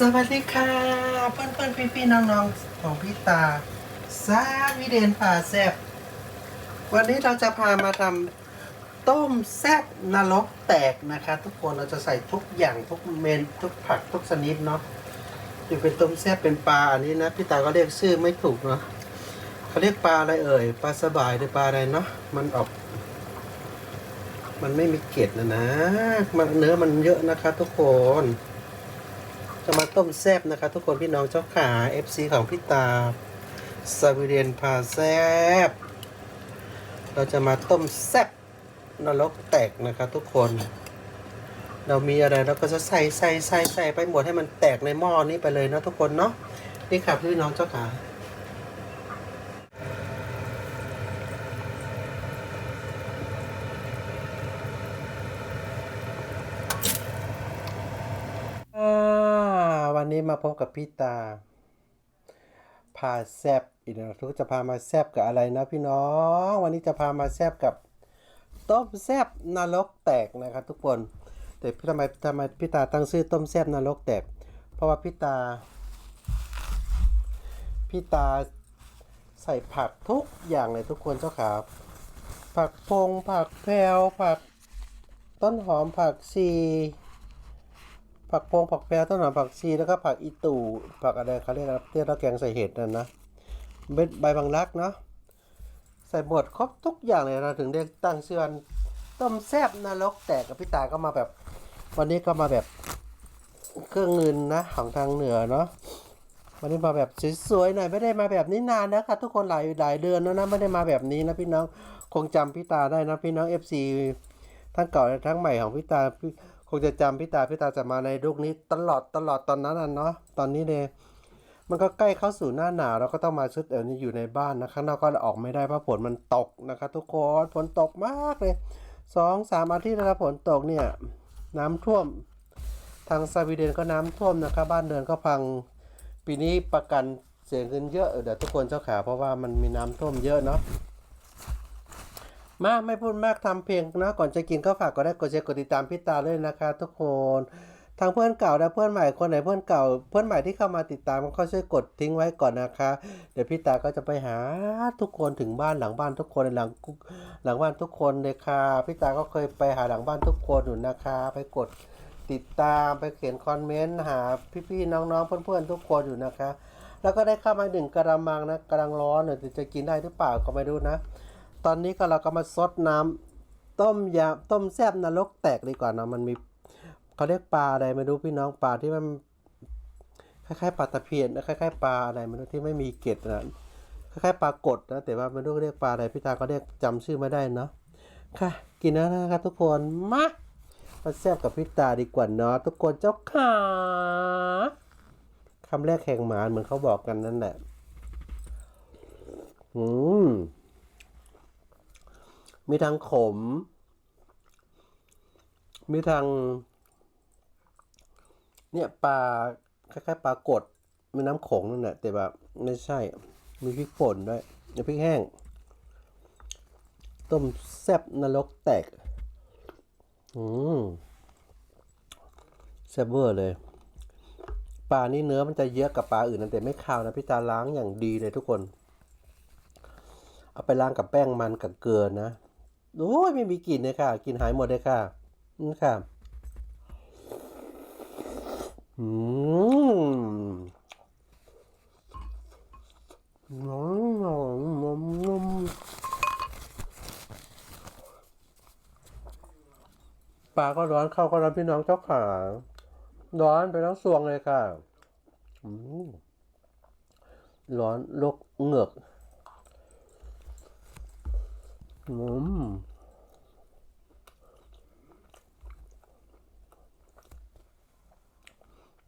สวัสดีค่ะ เพื่อนเพื่อนพี่พี่ๆน้องๆของพี่ตาซาวิเดนผ่าแซบวันนี้เราจะพามาทำต้มแซบนรกแตกนะคะ ทุกคนเราจะใส่ทุกอย่างทุกเมนทุกผักทุกชนิดเนาะอยู่เป็นต้มแซบเป็นปลาอันนี้นะพี่ตาก็เรียกชื่อไม่ถูกเนาะเขาเรียกปลาอะไรเอ่ยปลาสบายหรือปลาอะไรเนาะมันออก มันไม่มีเกล็ดนะนะมันเนื้อมันเยอะนะคะ ทุกคน จะมาต้มแซบนะคะ ทุกคนพี่น้องเจ้าขา FC ของพี่ตาสวีเดนพาแซบเราจะมาต้มแซบนรกแตกนะคะทุกคน เรามีอะไรเราก็จะใส่ใส่ใส่ใส่ไปหมดให้มันแตกในหม้อนี้ไปเลยนะทุกคนเนาะนี่ค่ะพี่น้องเจ้าขา นนี้มาพบกับพี่ตา พาแซบอีกแล้วทุกจะพามาแซบกับอะไรนะพี่น้อง วันนี้จะพามาแซบกับต้มแซบนรกแตกนะครับทุกคน แต่พี่ทำไมทำไมพี่ตาตั้งชื่อต้มแซบนรกแตก เพราะว่าพี่ตา พี่ตาใส่ผักทุกอย่างเลยทุกคนเจ้าขาผักพงผักแพรวผักต้นหอมผักชี ผักโปงผักแพรต้นหอมผักชีแล้วก็ผักอีตู่ผักอะไรเขาเรียกอะไรที่เราแกงใส่เห็ดนั่นนะเม็ดใบบางรักเนาะใส่หมดครบทุกอย่างเลยเราถึงได้ตั้งชื่อวันต้มแซบนรกแตกกับพี่ตาก็มาแบบ วันนี้ก็มาแบบเครื่องเงินนะของทางเหนือเนาะวันนี้มาแบบสวยๆหน่อยไม่ได้มาแบบนี้นานนะคะทุกคนหลายหลายเดือนแล้วนะไม่ได้มาแบบนี้นะพี่น้องคงจำพี่ตาได้นะพี่น้อง FC ทั้งเก่าและทั้งใหม่ของพี่ตาพี่ คงจะจำพี่ตาพี่ตาจะมาในลุคนี้ตลอดตลอดตอนนั้นน่ะเนาะตอนนี้เลยมันก็ใกล้เข้าสู่หน้าหนาวเราก็ต้องมาชุดเดี๋ยวนี้อยู่ในบ้านนะข้างนอกก็ออกไม่ได้เพราะฝนมันตกนะคะทุกคนฝนตกมากเลยสองสามอาทิตย์แล้วนะฝนตกเนี่ยน้ำท่วม ทางสวีเดนก็น้ำท่วมนะครับบ้านเรือนก็พังปีนี้ประกันเสียเงินเยอะเดี๋ยวทุกคนเจ้าขาเพราะว่ามันมีน้ำท่วมเยอะเนาะ มาไม่พูดมากทำเพลงนะก่อนจะกินก็ฝากกดไลค์กดแชร์กดติดตามพี่ตาด้วยนะคะ ทุกคนทางเพื่อนเก่าและเพื่อนใหม่คนไหนเพื่อนเก่า เพื่อนใหม่ที่เข้ามาติดตามก็ช่วยกดทิ้งไว้ก่อนนะคะ เดี๋ยวพี่ตาก็จะไปหาทุกคนถึงบ้านหลังบ้านทุกคนหลังหลังบ้านทุกคนเลยค่ะพี่ตาก็เคยไปหาหลังบ้านทุกคนอยู่นะคะ ไปกดติดตามไปเขียนคอมเมนต์หาพี่ๆน้องๆเพื่อนๆทุกคนอยู่นะคะ แล้วก็ได้เข้ามาหนึ่งกระมังนะกำลังร้อนเดี๋ยวจะกินได้หรือเปล่าก็ไม่รู้นะ ตอนนี้ก็เราก็มาซดน้ำต้มยำต้มแซ่บนรกแตกดีกว่านะมันมีเขาเรียกปลาอะไรไม่รู้พี่น้องปลาที่มันคล้ายๆปลาตะเพียนนะคล้ายๆปลาอะไรไม่รู้ที่ไม่มีเกล็ดนะคล้ายๆปลากดนะแต่ว่าไม่รู้เรียกปลาอะไรพี่ตาก็เรียกจำชื่อไม่ได้เนาะค่ะ กินแล้วนะครับทุกคนมามาแซ่บกับพี่ตาดีกว่าเนาะทุกคนเจ้าขาคำแรกแข่งหมาเหมือนเขาบอกกันนั่นแหละอืม มีทางขม มีทาง เนี่ยปลาคล้ายๆปลากดมีน้ำโขงนั่นแหละแต่แบบไม่ใช่ มีพริกป่นด้วยมีพริกแห้ง ต้มแซ่บนรกแตก อืมแซ่บเวอร์เลยปลานี่เนื้อมันจะเยอะกับปลาอื่นนะแต่ไม่คาวนะพี่ตาล้างอย่างดีเลยทุกคน เอาไปล้างกับแป้งมันกับเกลือนะ โอ้ยไม่มีกลิ่นเลยค่ะกลิ่นหายหมดเลยค่ะนี่ค่ะอืมน้มปลาก็ร้อนเข้าก็ร้อนพี่น้องเจ้าขาร้อนไปทั้งสวงเลยค่ะอืมร้อนลกเหงือกอืม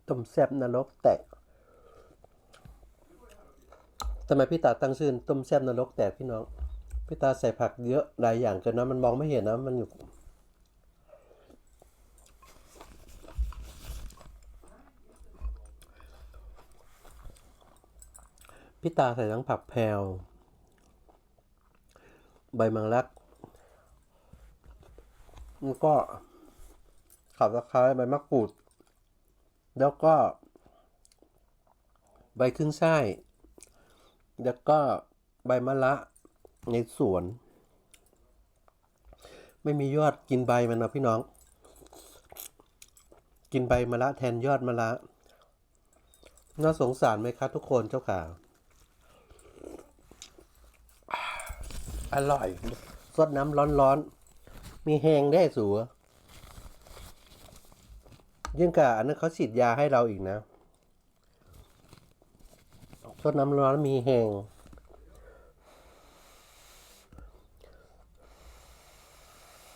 ต้มแซบนรกแตกทำไมพี่ตาตั้งชื่อต้มแซบนรกแตกพี่น้อง พี่ตาใส่ผักเยอะหลายอย่างเกินนะมันมองไม่เห็นนะมันอยู่พี่ตาใส่ทั้งผักแพรวใบมังลักแล้วก็ขับตะไคร้ใบมะกรูด แล้วก็ ใบขึ้นช่ายแล้วก็ใบมะระในสวน ไม่มียอดกินใบมันนะพี่น้อง กินใบมะระแทนยอดมะระน่าสงสารไหมครับทุกคนเจ้าข่าอร่อย สดน้ำร้อนๆ มีแหงได้สู ยิ่งกับอันนั้นเขาฉีดยาให้เราอีกนะสดน้ำร้อนมีแหง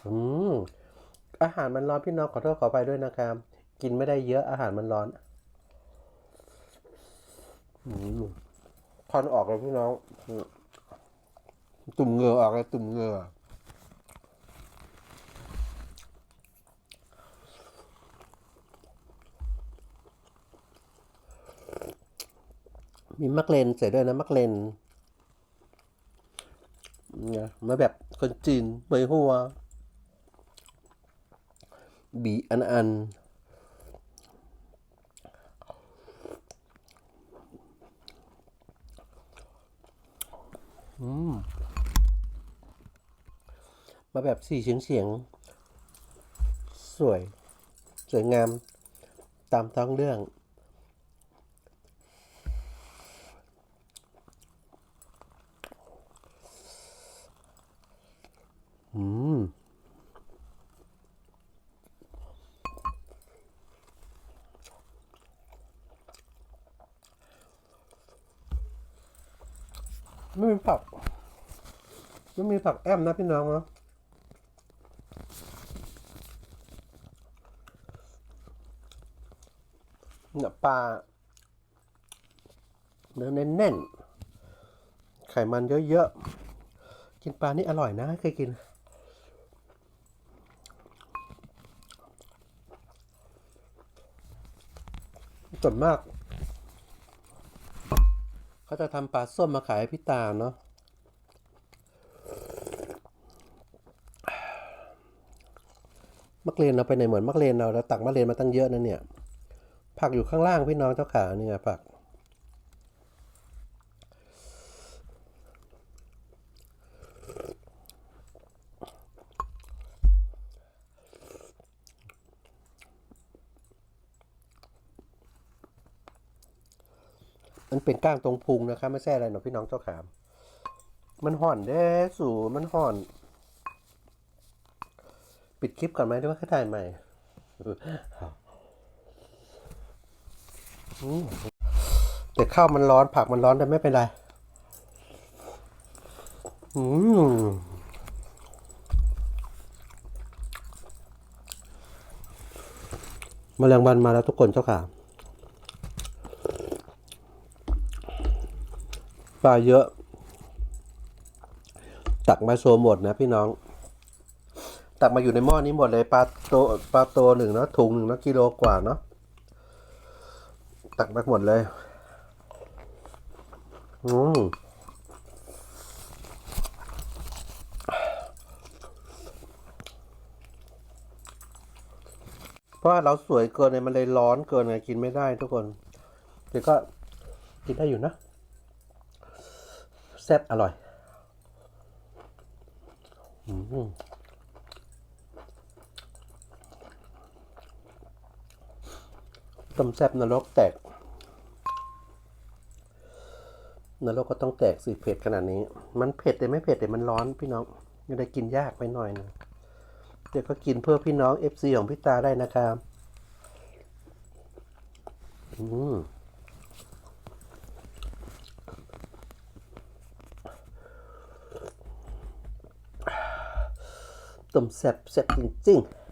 อืมอาหารมันร้อนพี่น้องขอโทษขอไปด้วยนะครับ กินไม่ได้เยอะอาหารมันร้อนอืมควันออกเลยพี่น้อง ตุ่มเหงื่อออกเลยตุ่มเหงื่อ มีมักเลนใส่ด้วยนะมักเลนเนี่ยมาแบบคนจีนเหมยหัว บีอันอันอืมมาแบบสีเฉียงเฉียง สวย สวยงามตามท้องเรื่อง อืมไม่มีผักไม่มีผักแอมนะพี่น้องเนาะเนี่ยปลาเนื้อแน่นๆ ไขมันเยอะๆ กินปลานี่อร่อยนะเคยกิน ส่วนมาก เขาจะทำปลาส้มมาขายพี่ตาเนาะมักเลนเราไปไหนเหมือนมักเลนเราเราตักมักเลนมาตั้งเยอะนะเนี่ย ผักอยู่ข้างล่างพี่น้องเจ้าขาเนี่ยผัก มันเป็นก้างตรงพุงนะครับไม่ใช่อะไรหรอพี่น้องเจ้าขาม มันห่อนเด้สูมันห่อน ปิดคลิปก่อนไหมหรือว่าแค่ถ่ายใหม่แต่ข้าวมันร้อนผักมันร้อนแต่ไม่เป็นไรอืมแมลงวันมาแล้วทุกคนเจ้าค่ะ ปลาเยอะ ตักมาโชว์หมดนะพี่น้อง ตักมาอยู่ในหม้อนี้หมดเลยปลาโตปลาโตหนึ่งเนาะถุงหนึ่งเนาะกิโลกว่าเนาะตักมาหมดเลย อืมเพราะเราสวยเกินเนี่ยมันเลยร้อนเกินไงกินไม่ได้ทุกคนแต่ก็กินได้อยู่นะ แซ่บอร่อยต้มแซ่บนรกแตก นรกก็ต้องแตกสิเผ็ดขนาดนี้ มันเผ็ดแต่ไม่เผ็ดแต่มันร้อนพี่น้องยังได้กินยากไปหน่อยนึงเดี๋ยวก็กินเพื่อพี่น้อง FC ของพี่ตาได้นะครับ อืม ต้มแซ่บแซ่บจริงๆ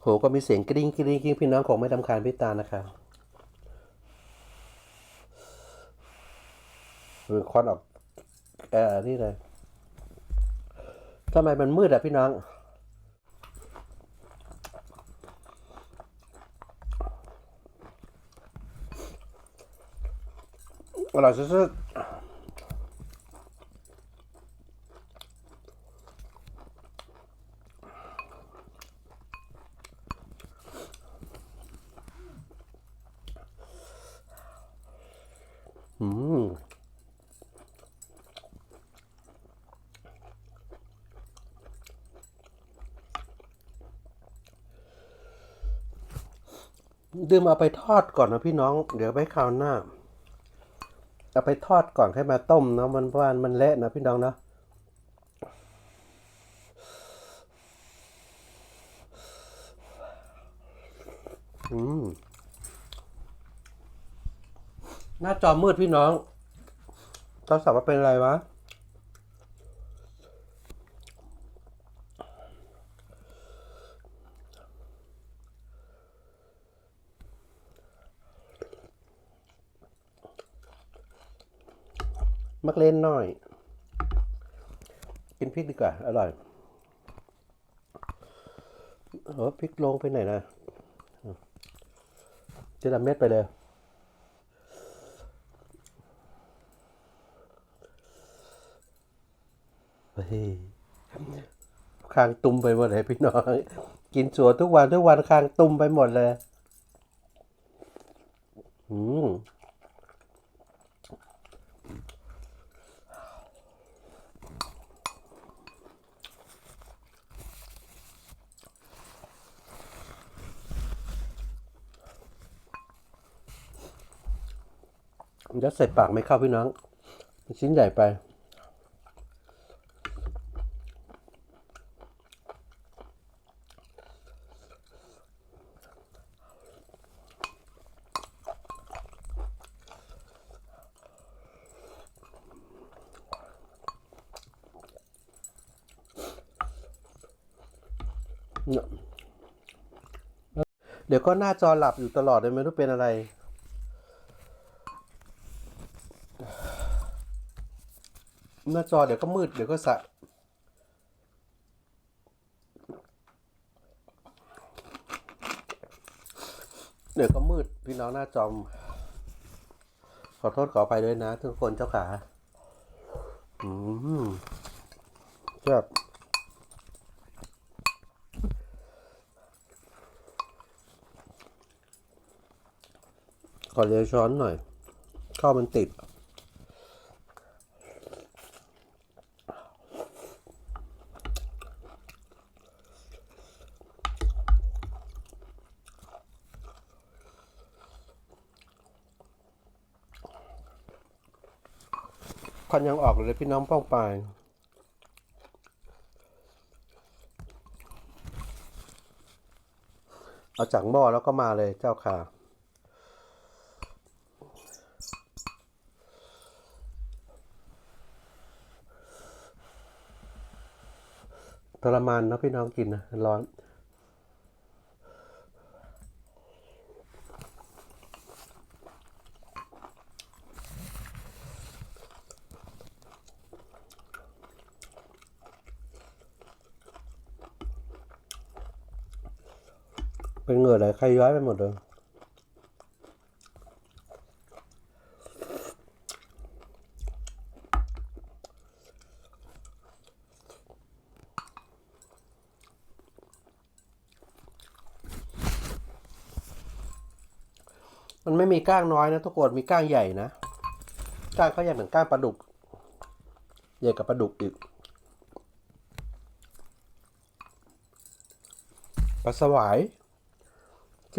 โหก็มีเสียงกริ๊งกริ๊งกริ๊งพี่น้องของไม่ดำคาญพี่ตานะคะหรือควันออกเอ่อนี่เลยทำไมมันมืดอะพี่น้อง อร่อยสุดๆอืมดื่มเอาไปทอดก่อนนะพี่น้อง เดี๋ยวไปคราวหน้า เอาไปทอดก่อนให้มาต้มเนาะมันเพราะว่ามันเละนะพี่น้องเนาะอืมหน้าจอมืดพี่น้องโทรศัพท์ว่าเป็นอะไรวะ มักเล่นหน่อย กินพริกดีกว่า อร่อยเออพริกลงไปไหนนะเจดาเม็ดไปเลยเฮ้ยคางตุ่มไปหมดเลยพี่น้อง กินสัวทุกวันทุกวันคางตุ่มไปหมดเลย อืม มันจะใส่ปากไม่เข้าพี่น้อง ชิ้นใหญ่ไป เดี๋ยวก็หน้าจอหลับอยู่ตลอดเลยไม่รู้เป็นอะไร หน้าจอเดี๋ยวก็มืดเดี๋ยวก็สะเดี๋ยวก็มืดพี่น้องหน้าจอม ขอโทษขอไปด้วยนะ ทุกคนเจ้าขาอืมแบบขอเลียวช้อนหน่อย ข้าวมันติด ควันยังออกเลยพี่น้องป้องปายเอาจากหม้อแล้วก็มาเลยเจ้าค่ะทรมานนะพี่น้องกินนะร้อน เป็นเหงื่อไหลใครย้อยไปหมดเลยมันไม่มีก้างน้อยนะทุกคนมีก้างใหญ่นะก้างเขาใหญ่เหมือนก้างปลาดุกใหญ่กับปลาดุกอีกปลาสวาย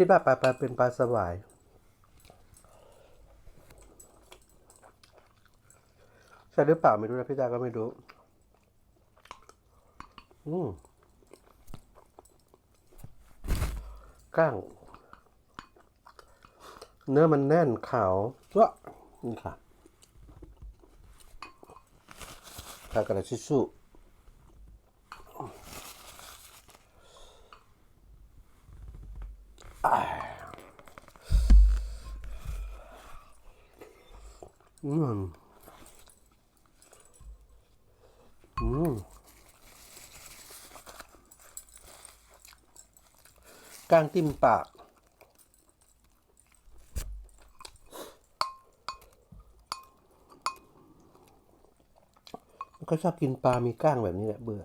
คิดว่าปลาปลาเป็นปลาสวายใช่หรือเปล่าไม่รู้นะพี่ตาก็ไม่รู้ อืมก้าง เนื้อมันแน่นขาวจ้ะนี่ค่ะทากระชิสุอ่าอืมอืม กลางติ่มปาก ก็ชอบกินปลา มีก้างแบบนี้แหละเบื่อ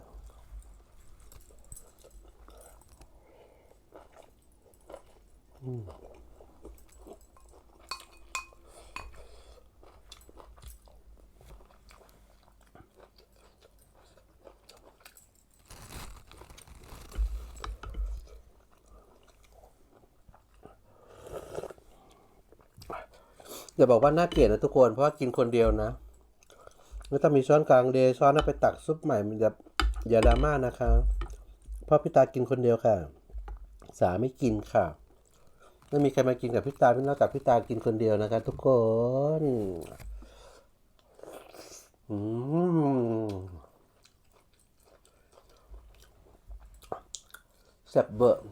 อย่บอกว่าน่าเกลียดนะทุกคน เพราะกินคนเดียวนะไม่ต้องมีช้อนกลางเดย์ช้อนเอาไปตักซุปใหม่มันจะอย่าดราม่านะคะเพราะพี่ตากินคนเดียวค่ะ สาไม่กินค่ะไม่มีใครมากินกับพี่ตาพี่นอกจากพี่ตากินคนเดียวนะคะทุกคนอืมแซ่บเบอร์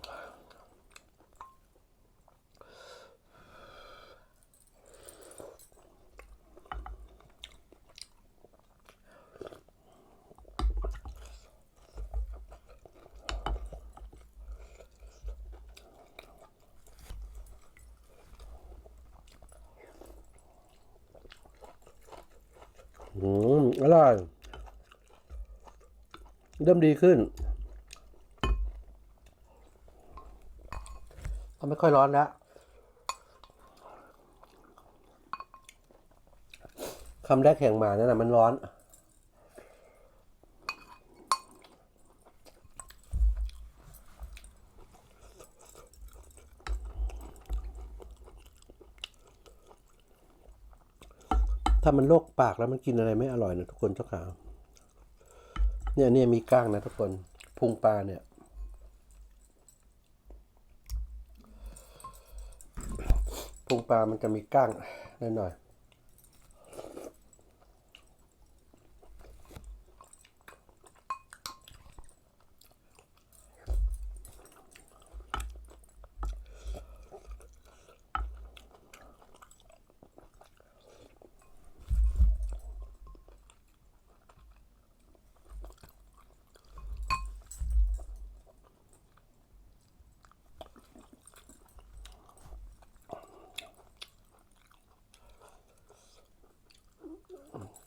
อืมอร่อยเริ่มดีขึ้นก็ไม่ค่อยร้อนแล้วคำแรกแข่งมานั่นนะมันร้อน ถ้ามันโรคปากแล้วมันกินอะไรไม่อร่อยนะทุกคนเจ้าขาเนี่ยเนี่ยมีก้างนะทุกคนพุงปลาเนี่ย พุงปลามันจะมีก้างหน่อยๆ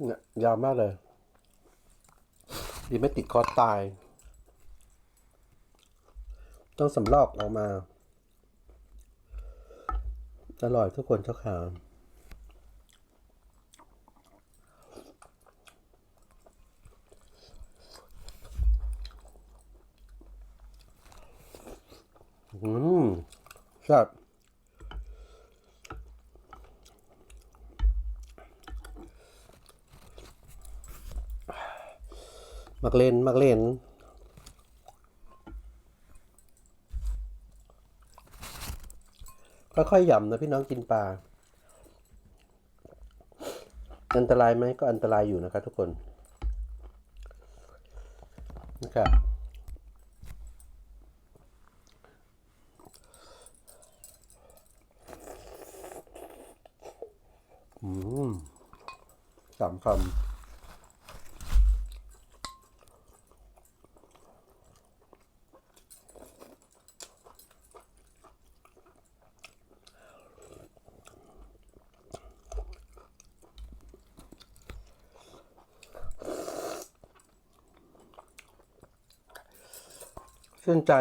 เนี่ยยาวมากเลย ดีไม่ติดคอตาย ต้องสำลอกออกมา อร่อยทุกคนเจ้าขาอืมแซ่บ มักเล่น มักเล่น ค่อยๆหย่ำนะพี่น้องกินปลา อันตรายไหมก็อันตรายอยู่นะครับทุกคนนะครับอืมสามคำ ชื่นใจ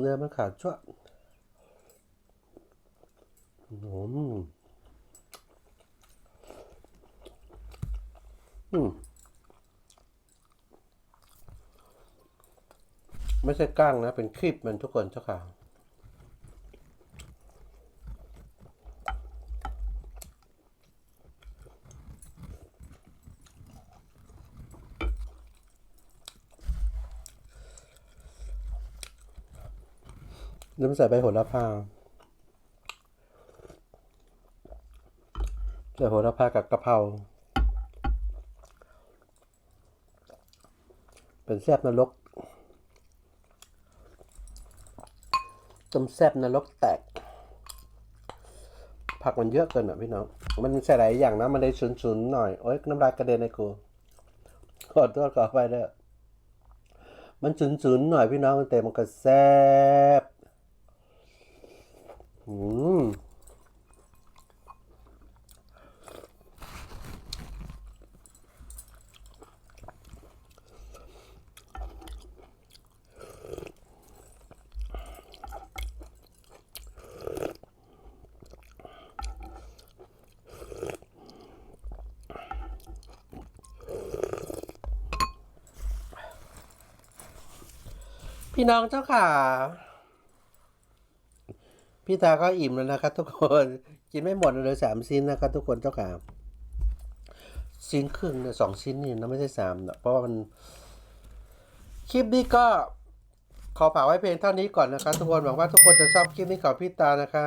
เนื้อมันขาดชั่วอืมอืมไม่ใช่ก้างนะ เป็นคลิปมันทุกคนเจ้าค่ะ น้ำใส่ใบโหระพาใส่โหระพากับกะเพราเป็นแซบนรกต้มแซบนรกแตก ผักมันเยอะเกินอะพี่น้อง มันใส่หลายอย่างนะ มันได้ชุนๆหน่อย โอ๊ยน้ำลายกระเด็นในกูขอโทษขอไปเด้อมันชุนๆหน่อยพี่น้องแต่มันก็แซ่บ พี่น้องเจ้าขา พี่ตาก็อิ่มแล้วนะครับ ทุกคนกินไม่หมดเลยสามชิ้นนะครับ ทุกคนเจ้าขาชิ้นครึ่งเนี่ยสองชิ้นนี่นะไม่ใช่สามนะเพราะมันคลิปนี้ก็ขอฝากไว้เพียงเท่านี้ก่อนนะครับทุกคนหวังว่าทุกคนจะชอบคลิปนี้ของพี่ตานะคะ